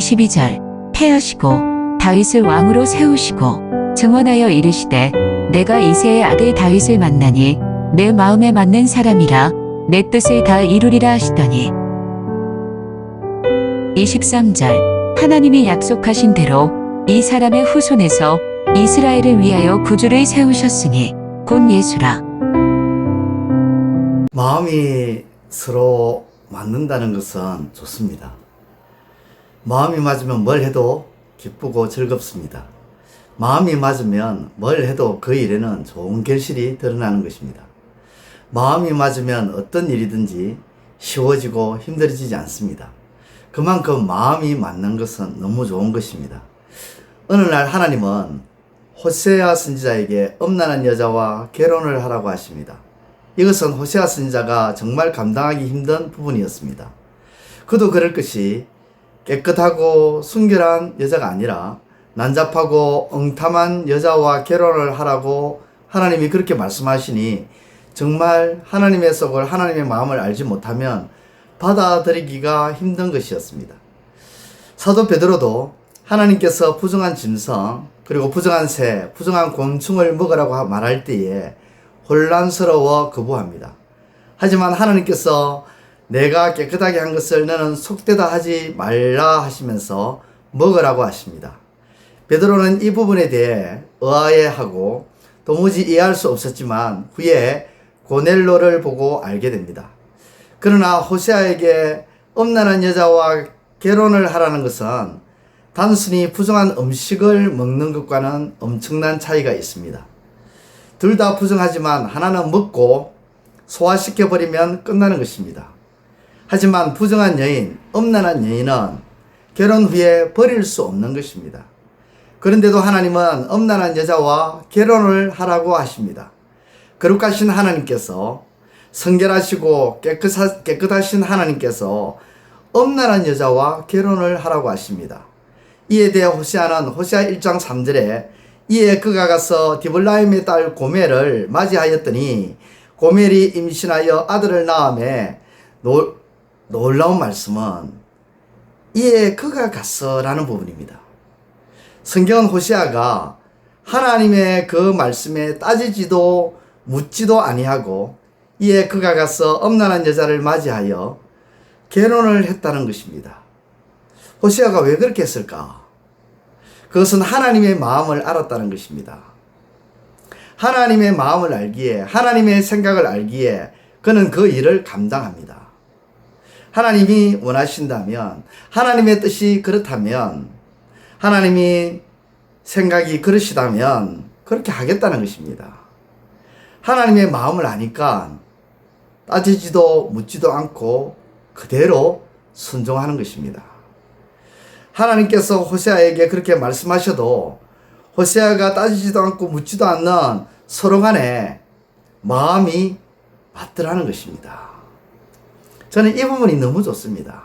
22절. 패하시고 다윗을 왕으로 세우시고 증언하여 이르시되 내가 이세의 아들 다윗을 만나니 내 마음에 맞는 사람이라 내 뜻을 다 이루리라 하시더니. 23절. 하나님이 약속하신 대로 이 사람의 후손에서 이스라엘을 위하여 구주를 세우셨으니 곧 예수라. 마음이 서로 맞는다는 것은 좋습니다. 마음이 맞으면 뭘 해도 기쁘고 즐겁습니다. 마음이 맞으면 뭘 해도 그 일에는 좋은 결실이 드러나는 것입니다. 마음이 맞으면 어떤 일이든지 쉬워지고 힘들어지지 않습니다. 그만큼 마음이 맞는 것은 너무 좋은 것입니다. 어느 날 하나님은 호세아 선지자에게 엄난한 여자와 결혼을 하라고 하십니다. 이것은 호세아 선지자가 정말 감당하기 힘든 부분이었습니다. 그도 그럴 것이 깨끗하고 순결한 여자가 아니라 난잡하고 엉탐한 여자와 결혼을 하라고 하나님이 그렇게 말씀하시니 정말 하나님의 속을 하나님의 마음을 알지 못하면 받아들이기가 힘든 것이었습니다. 사도 베드로도 하나님께서 부정한 짐승 그리고 부정한 새, 부정한 곤충을 먹으라고 말할 때에 혼란스러워 거부합니다. 하지만 하나님께서 내가 깨끗하게 한 것을 너는 속되다 하지 말라 하시면서 먹으라고 하십니다. 베드로는 이 부분에 대해 의아해하고 도무지 이해할 수 없었지만 후에 고넬로를 보고 알게 됩니다. 그러나 호세아에게 엄난한 여자와 결혼을 하라는 것은 단순히 부정한 음식을 먹는 것과는 엄청난 차이가 있습니다. 둘 다 부정하지만 하나는 먹고 소화시켜버리면 끝나는 것입니다. 하지만 부정한 여인, 엄난한 여인은 결혼 후에 버릴 수 없는 것입니다. 그런데도 하나님은 엄난한 여자와 결혼을 하라고 하십니다. 거룩하신 하나님께서 성결하시고 깨끗하, 깨끗하신 하나님께서 엄난한 여자와 결혼을 하라고 하십니다. 이에 대해 호시아는 호시아 1장 3절에 이에 그가 가서 디블라임의 딸 고멜을 맞이하였더니 고멜이 임신하여 아들을 낳음에 노, 놀라운 말씀은 이에 그가 갔어라는 부분입니다. 성경은 호시아가 하나님의 그 말씀에 따지지도 묻지도 아니하고 이에 그가 가서 엄난한 여자를 맞이하여 결혼을 했다는 것입니다. 호시아가 왜 그렇게 했을까? 그것은 하나님의 마음을 알았다는 것입니다. 하나님의 마음을 알기에, 하나님의 생각을 알기에 그는 그 일을 감당합니다. 하나님이 원하신다면, 하나님의 뜻이 그렇다면, 하나님이 생각이 그러시다면, 그렇게 하겠다는 것입니다. 하나님의 마음을 아니까 따지지도 묻지도 않고 그대로 순종하는 것입니다. 하나님께서 호세아에게 그렇게 말씀하셔도 호세아가 따지지도 않고 묻지도 않는 서로 간에 마음이 맞더라는 것입니다. 저는 이 부분이 너무 좋습니다.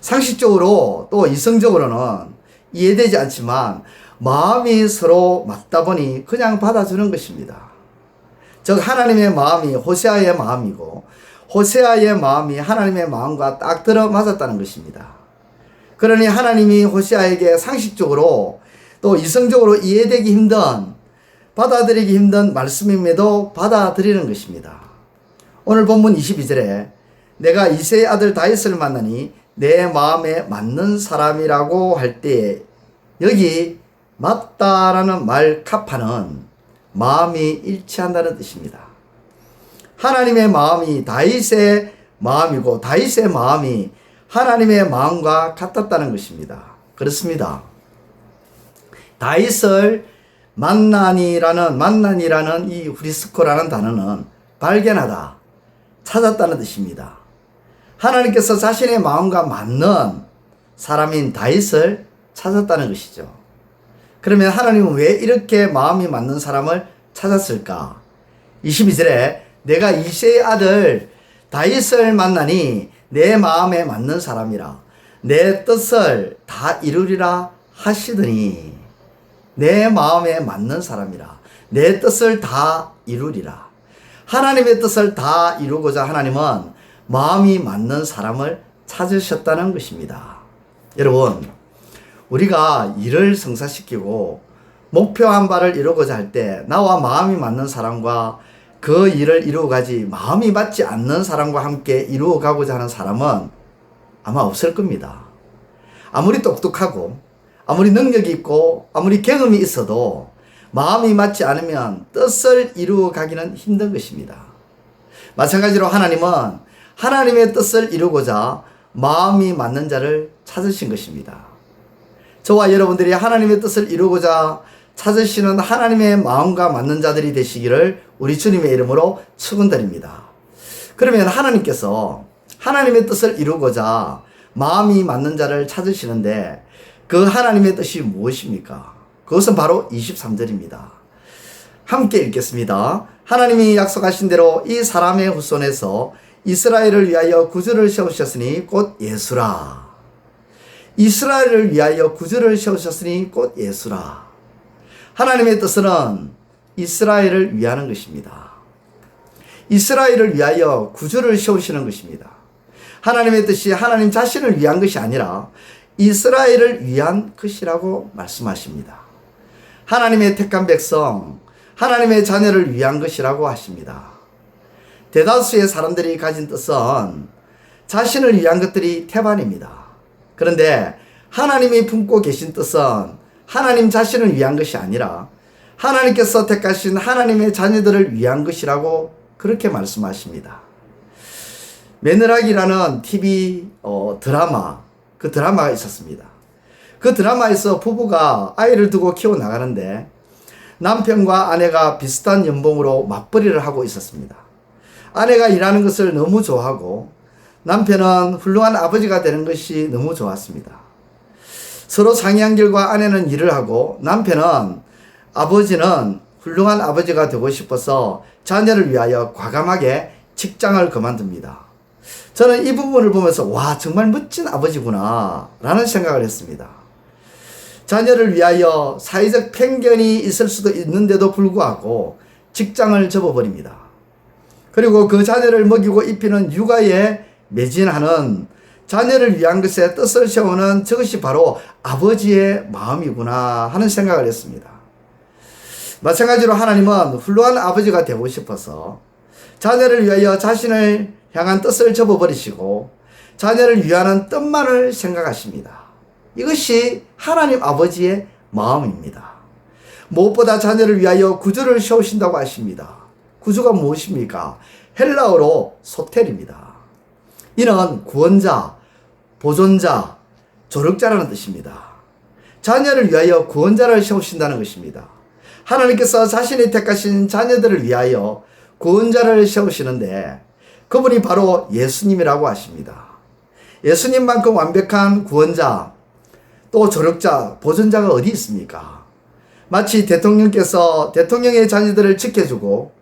상식적으로 또 이성적으로는 이해되지 않지만 마음이 서로 맞다 보니 그냥 받아주는 것입니다. 즉 하나님의 마음이 호세아의 마음이고 호세아의 마음이 하나님의 마음과 딱 들어 맞았다는 것입니다. 그러니 하나님이 호시아에게 상식적으로 또 이성적으로 이해되기 힘든 받아들이기 힘든 말씀임에도 받아들이는 것입니다. 오늘 본문 22절에 내가 이세의 아들 다윗을 만나니 내 마음에 맞는 사람이라고 할 때에 여기 맞다라는 말 카파는 마음이 일치한다는 뜻입니다. 하나님의 마음이 다윗의 마음이고 다윗의 마음이 하나님의 마음과 같았다는 것입니다. 그렇습니다. 다윗을 만난이라는 만난이라는 이 후리스코라는 단어는 발견하다, 찾았다는 뜻입니다. 하나님께서 자신의 마음과 맞는 사람인 다윗을 찾았다는 것이죠. 그러면 하나님은 왜 이렇게 마음이 맞는 사람을 찾았을까? 22절에 내가 이세의 아들 다윗을 만나니 내 마음에 맞는 사람이라 내 뜻을 다 이루리라 하시더니 내 마음에 맞는 사람이라 내 뜻을 다 이루리라 하나님의 뜻을 다 이루고자 하나님은 마음이 맞는 사람을 찾으셨다는 것입니다. 여러분, 우리가 일을 성사시키고 목표한 바를 이루고자 할 때 나와 마음이 맞는 사람과 그 일을 이루어가지 마음이 맞지 않는 사람과 함께 이루어가고자 하는 사람은 아마 없을 겁니다. 아무리 똑똑하고 아무리 능력이 있고 아무리 경험이 있어도 마음이 맞지 않으면 뜻을 이루어가기는 힘든 것입니다. 마찬가지로 하나님은 하나님의 뜻을 이루고자 마음이 맞는 자를 찾으신 것입니다. 저와 여러분들이 하나님의 뜻을 이루고자 찾으시는 하나님의 마음과 맞는 자들이 되시기를 우리 주님의 이름으로 축원드립니다. 그러면 하나님께서 하나님의 뜻을 이루고자 마음이 맞는 자를 찾으시는데 그 하나님의 뜻이 무엇입니까? 그것은 바로 23절입니다. 함께 읽겠습니다. 하나님이 약속하신 대로 이 사람의 후손에서 이스라엘을 위하여 구주를 세우셨으니 곧 예수라. 이스라엘을 위하여 구주를 세우셨으니 곧 예수라. 하나님의 뜻은 이스라엘을 위하는 것입니다. 이스라엘을 위하여 구주를 세우시는 것입니다. 하나님의 뜻이 하나님 자신을 위한 것이 아니라 이스라엘을 위한 것이라고 말씀하십니다. 하나님의 택한 백성, 하나님의 자녀를 위한 것이라고 하십니다. 대다수의 사람들이 가진 뜻은 자신을 위한 것들이 태반입니다. 그런데 하나님이 품고 계신 뜻은 하나님 자신을 위한 것이 아니라 하나님께서 택하신 하나님의 자녀들을 위한 것이라고 그렇게 말씀하십니다. 매너락이라는 TV 어, 드라마, 그 드라마가 있었습니다. 그 드라마에서 부부가 아이를 두고 키워 나가는데 남편과 아내가 비슷한 연봉으로 맞벌이를 하고 있었습니다. 아내가 일하는 것을 너무 좋아하고 남편은 훌륭한 아버지가 되는 것이 너무 좋았습니다. 서로 상의한 결과 아내는 일을 하고 남편은 아버지는 훌륭한 아버지가 되고 싶어서 자녀를 위하여 과감하게 직장을 그만둡니다. 저는 이 부분을 보면서 와 정말 멋진 아버지구나 라는 생각을 했습니다. 자녀를 위하여 사회적 편견이 있을 수도 있는데도 불구하고 직장을 접어버립니다. 그리고 그 자녀를 먹이고 입히는 육아에 매진하는 자녀를 위한 것에 뜻을 세우는 저것이 바로 아버지의 마음이구나 하는 생각을 했습니다. 마찬가지로 하나님은 훌륭한 아버지가 되고 싶어서 자녀를 위하여 자신을 향한 뜻을 접어버리시고 자녀를 위하는 뜻만을 생각하십니다. 이것이 하나님 아버지의 마음입니다. 무엇보다 자녀를 위하여 구주를 세우신다고 하십니다. 구주가 무엇입니까? 헬라어로 소텔입니다. 이는 구원자, 보존자, 조력자라는 뜻입니다. 자녀를 위하여 구원자를 세우신다는 것입니다. 하나님께서 자신이 택하신 자녀들을 위하여 구원자를 세우시는데 그분이 바로 예수님이라고 하십니다. 예수님만큼 완벽한 구원자, 또 조력자, 보존자가 어디 있습니까? 마치 대통령께서 대통령의 자녀들을 지켜주고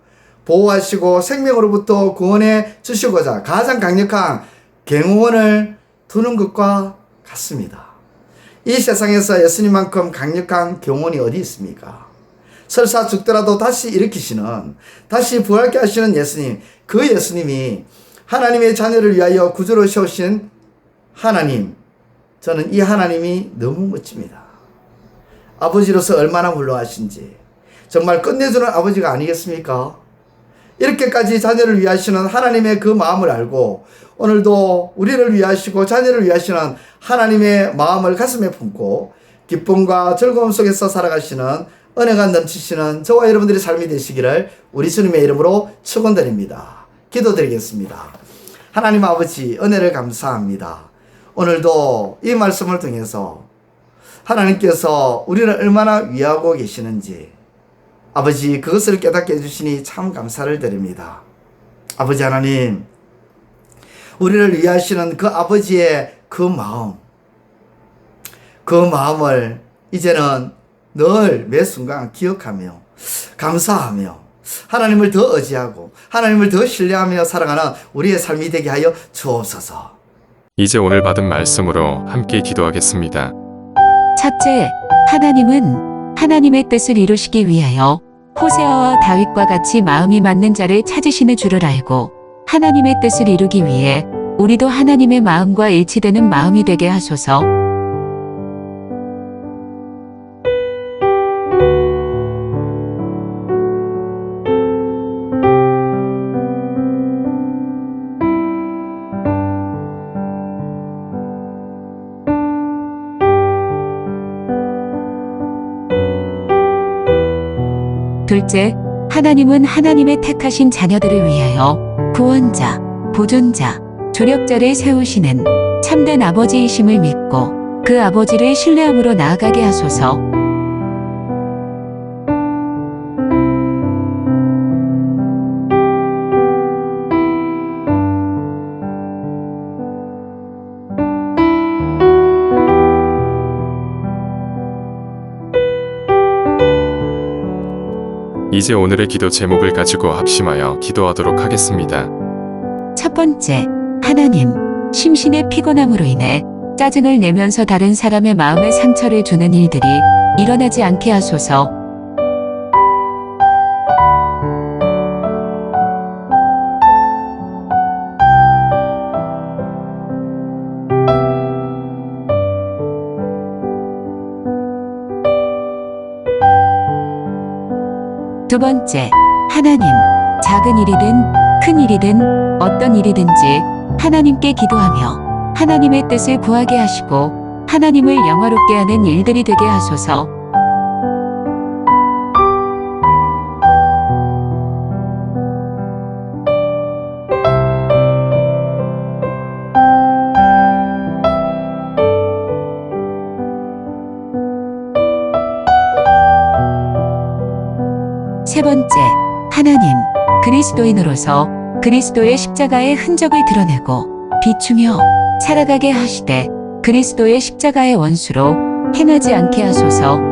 보호하시고 생명으로부터 구원해 주시고자 가장 강력한 경호원을 두는 것과 같습니다. 이 세상에서 예수님만큼 강력한 경호원이 어디 있습니까? 설사 죽더라도 다시 일으키시는, 다시 부활케 하시는 예수님, 그 예수님이 하나님의 자녀를 위하여 구주로 세우신 하나님, 저는 이 하나님이 너무 멋집니다. 아버지로서 얼마나 훌륭하신지, 정말 끝내주는 아버지가 아니겠습니까? 이렇게까지 자녀를 위하시는 하나님의 그 마음을 알고 오늘도 우리를 위하시고 자녀를 위하시는 하나님의 마음을 가슴에 품고 기쁨과 즐거움 속에서 살아가시는 은혜가 넘치시는 저와 여러분들의 삶이 되시기를 우리 주님의 이름으로 축원드립니다. 기도드리겠습니다. 하나님 아버지 은혜를 감사합니다. 오늘도 이 말씀을 통해서 하나님께서 우리를 얼마나 위하고 계시는지 아버지 그것을 깨닫게 해주시니 참 감사를 드립니다. 아버지 하나님 우리를 위하시는 그 아버지의 그 마음 그 마음을 이제는 늘 매 순간 기억하며 감사하며 하나님을 더 의지하고 하나님을 더 신뢰하며 살아가는 우리의 삶이 되게 하여 주옵소서. 이제 오늘 받은 말씀으로 함께 기도하겠습니다. 첫째, 하나님은 하나님의 뜻을 이루시기 위하여 호세아와 다윗과 같이 마음이 맞는 자를 찾으시는 줄을 알고 하나님의 뜻을 이루기 위해 우리도 하나님의 마음과 일치되는 마음이 되게 하소서. 둘째, 하나님은 하나님의 택하신 자녀들을 위하여 구원자, 보존자, 조력자를 세우시는 참된 아버지이심을 믿고 그 아버지를 신뢰함으로 나아가게 하소서. 이제 오늘의 기도 제목을 가지고 합심하여 기도하도록 하겠습니다. 첫 번째, 하나님, 심신의 피곤함으로 인해 짜증을 내면서 다른 사람의 마음에 상처를 주는 일들이 일어나지 않게 하소서. 두 번째, 하나님, 작은 일이든 큰 일이든 어떤 일이든지 하나님께 기도하며 하나님의 뜻을 구하게 하시고 하나님을 영화롭게 하는 일들이 되게 하소서. 번째, 하나님, 그리스도인으로서 그리스도의 십자가의 흔적을 드러내고 비추며 살아가게 하시되 그리스도의 십자가의 원수로 행하지 않게 하소서.